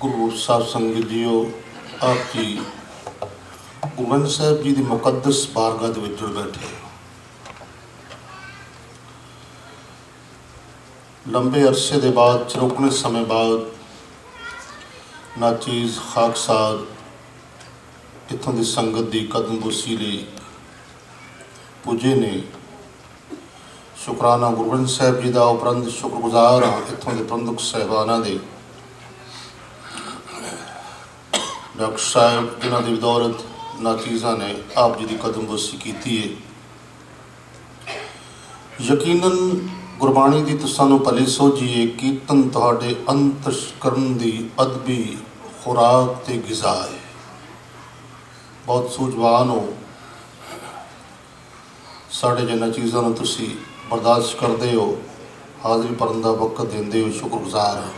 ਗੁਰੂ ਸਾਹਿਬ ਸੰਗਤ ਜੀਓ, ਆਪ ਜੀ ਗੁਰੂ ਗ੍ਰੰਥ ਸਾਹਿਬ ਜੀ ਦੀ ਮੁਕੱਦਸ ਬਾਰਗਾਹ ਦੇ ਵਿੱਚ ਜੁੜ ਬੈਠੇ ਲੰਬੇ ਅਰਸੇ ਦੇ ਬਾਅਦ, ਚਰੋਕਣੇ ਸਮੇਂ ਬਾਅਦ ਨਾਚੀਜ਼ ਖਾਕਸਾਰ ਇੱਥੋਂ ਦੀ ਸੰਗਤ ਦੀ ਕਦਮ ਕਦਮਬੁਸੀ ਲਈ ਪੁੱਜੇ ਨੇ। ਸ਼ੁਕਰਾਨਾ ਗੁਰੂ ਗ੍ਰੰਥ ਸਾਹਿਬ ਜੀ ਦਾ ਉਪਰੰਤ ਸ਼ੁਕਰਗੁਜ਼ਾਰ ਹਾਂ, ਇੱਥੋਂ ਦੇ ਪ੍ਰਬੰਧਕ ਸਹਿਬਾਨਾਂ ਦੇ। ਡਾਕਟਰ ਸਾਹਿਬ, ਜਿਨ੍ਹਾਂ ਦੀ ਬਦੌਲਤ ਨਾਚੀਜ਼ਾਂ ਨੇ ਆਪ ਜੀ ਦੀ ਕਦਮਬੁਸੀ ਕੀਤੀ ਹੈ ਯਕੀਨਨ ਗੁਰਬਾਣੀ ਦੀ ਤੁਸਾਂ ਨੂੰ ਭਲੀ ਸੋਝੀਏ ਕੀਰਤਨ ਤੁਹਾਡੇ ਅੰਤਸ਼ਕਰਨ ਦੀ ਅਦਬੀ ਖੁਰਾਕ ਤੇ ਗਿਜ਼ਾ ਹੈ ਬਹੁਤ ਸੂਝਵਾਨ ਹੋ। ਸਾਡੇ ਜਿਨ੍ਹਾਂ ਚੀਜ਼ਾਂ ਨੂੰ ਤੁਸੀਂ ਬਰਦਾਸ਼ਤ ਕਰਦੇ ਹੋ, ਹਾਜ਼ਰੀ ਭਰਨ ਦਾ ਵਕਤ ਦਿੰਦੇ ਹੋ, ਸ਼ੁਕਰਗੁਜ਼ਾਰ ਹਾਂ।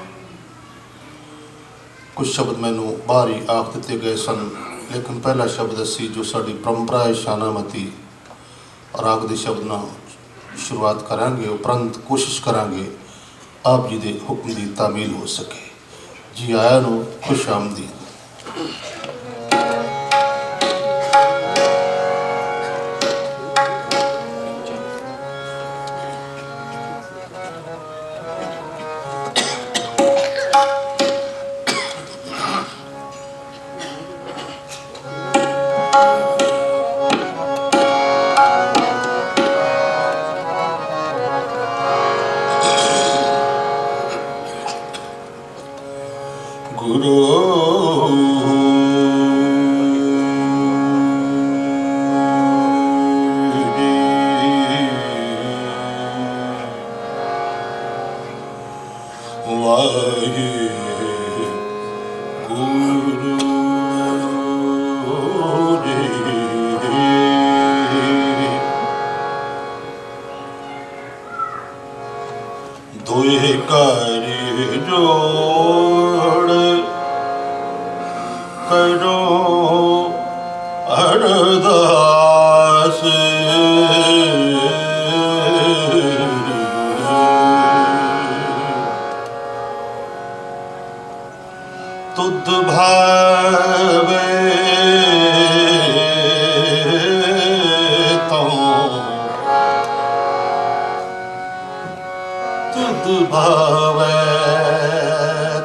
ਕੁਝ ਸ਼ਬਦ ਮੈਨੂੰ ਬਾਹਰ ਹੀ ਆਖ ਦਿੱਤੇ ਗਏ ਸਨ, ਲੇਕਿਨ ਪਹਿਲਾ ਸ਼ਬਦ ਅਸੀਂ ਜੋ ਸਾਡੀ ਪਰੰਪਰਾ ਹੈ ਸ਼ਾਨਾਮਤੀ। ਰਾਗ ਦੇ ਸ਼ਬਦ ਨਾਲ ਸ਼ੁਰੂਆਤ ਕਰਾਂਗੇ, ਉਪਰੰਤ ਕੋਸ਼ਿਸ਼ ਕਰਾਂਗੇ ਆਪ ਜੀ ਦੇ ਹੁਕਮ ਦੀ ਤਾਮੀਲ ਹੋ ਸਕੇ। ਜੀ ਆਇਆਂ ਨੂੰ ਖੁਸ਼ ਆਮਦੀ 帰り中。ਭਾਵੇ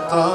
ਤਾ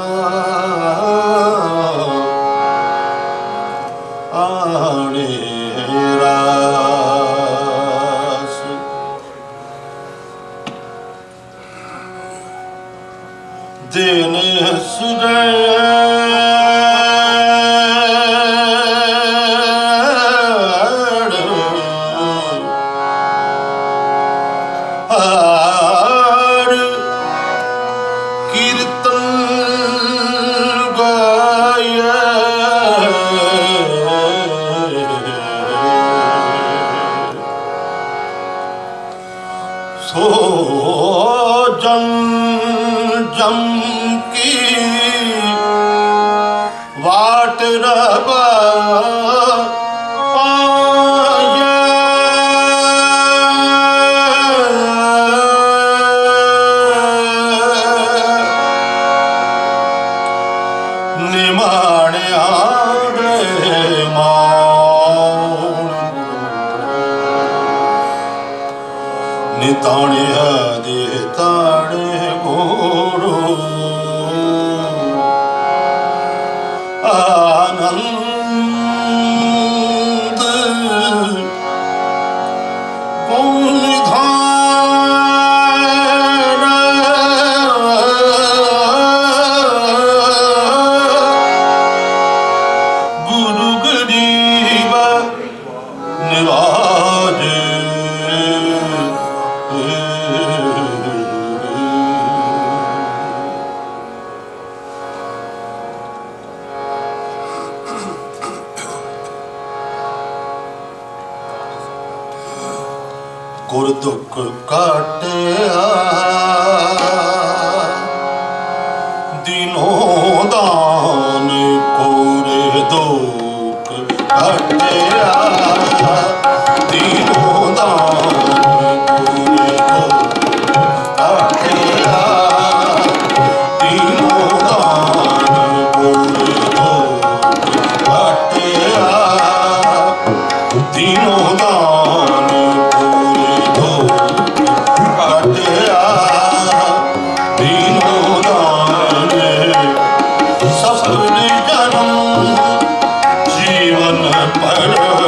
ਦਿਨੋਂ ਦਾਨ ਕੋਰੇ ਦੁਖ ਕਾਟਿਆ जीवन पर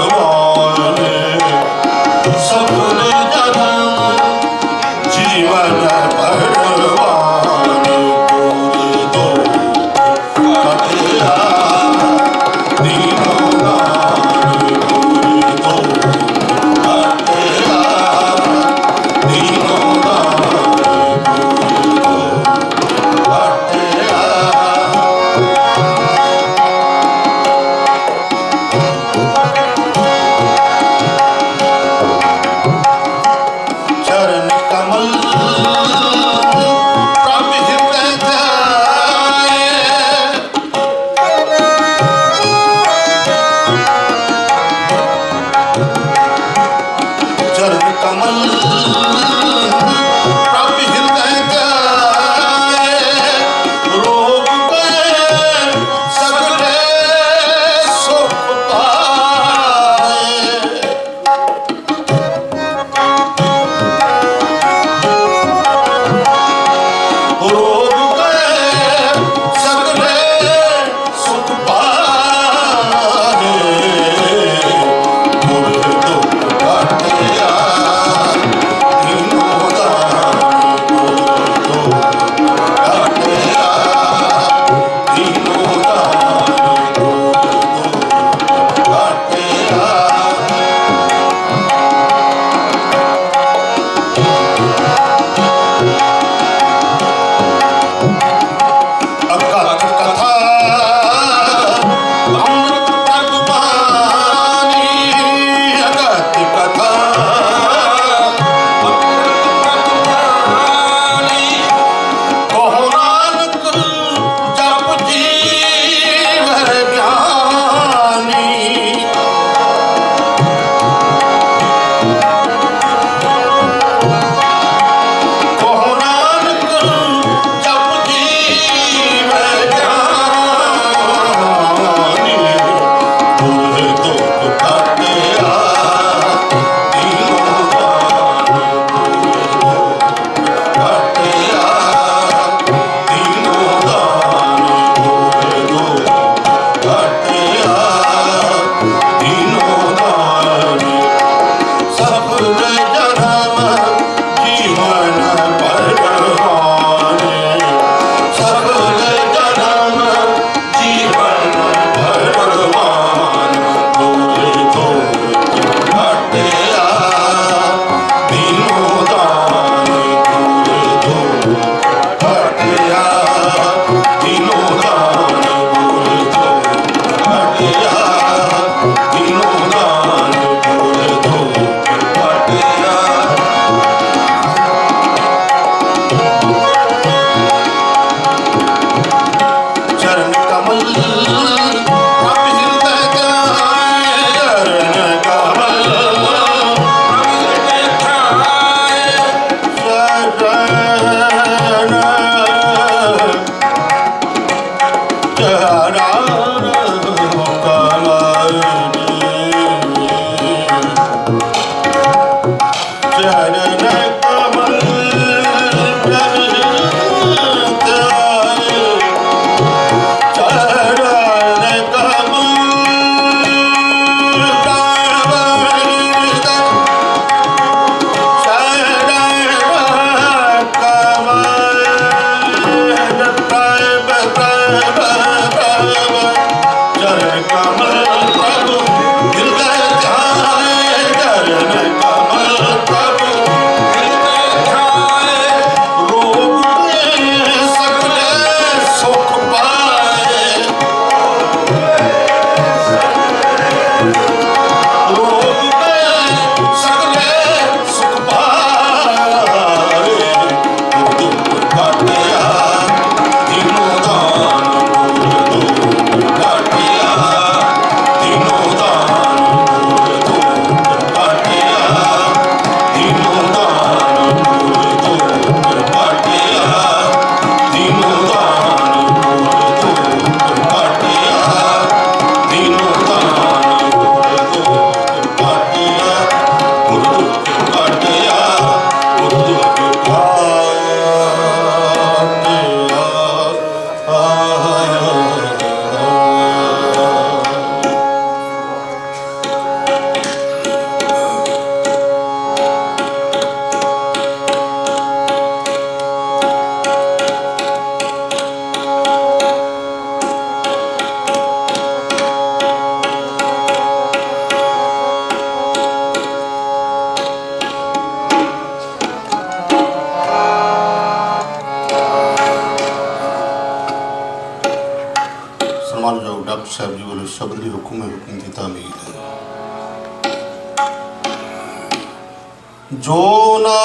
ਸ਼ਬਦ ਲਈ ਹੁਕਮ ਹੈ ਹੁਕਮ ਦੀ ਤਾਮੀਰ ਹੈ। ਜੋ ਨਾ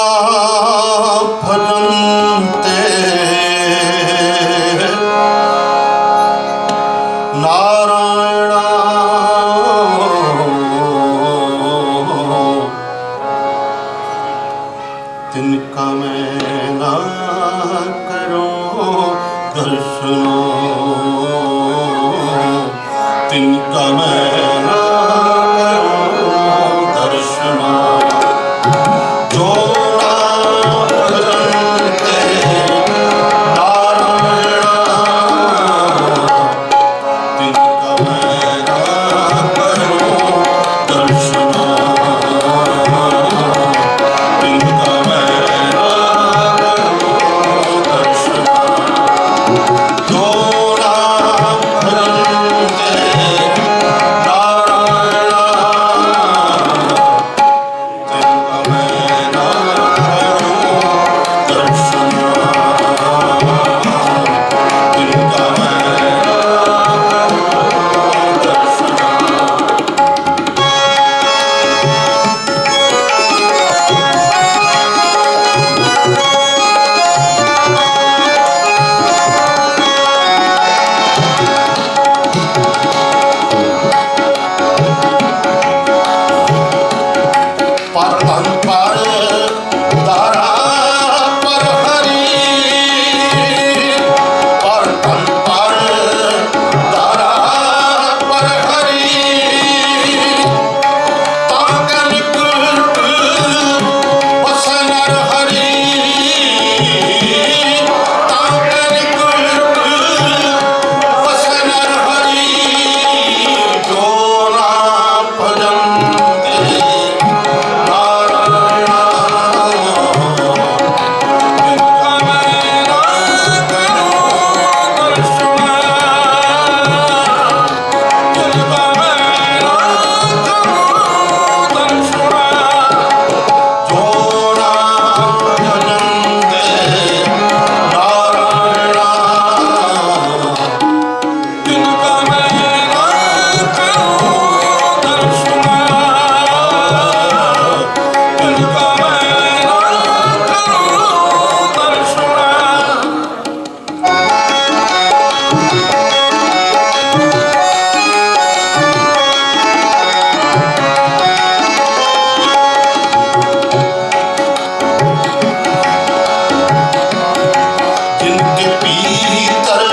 பீத்தர்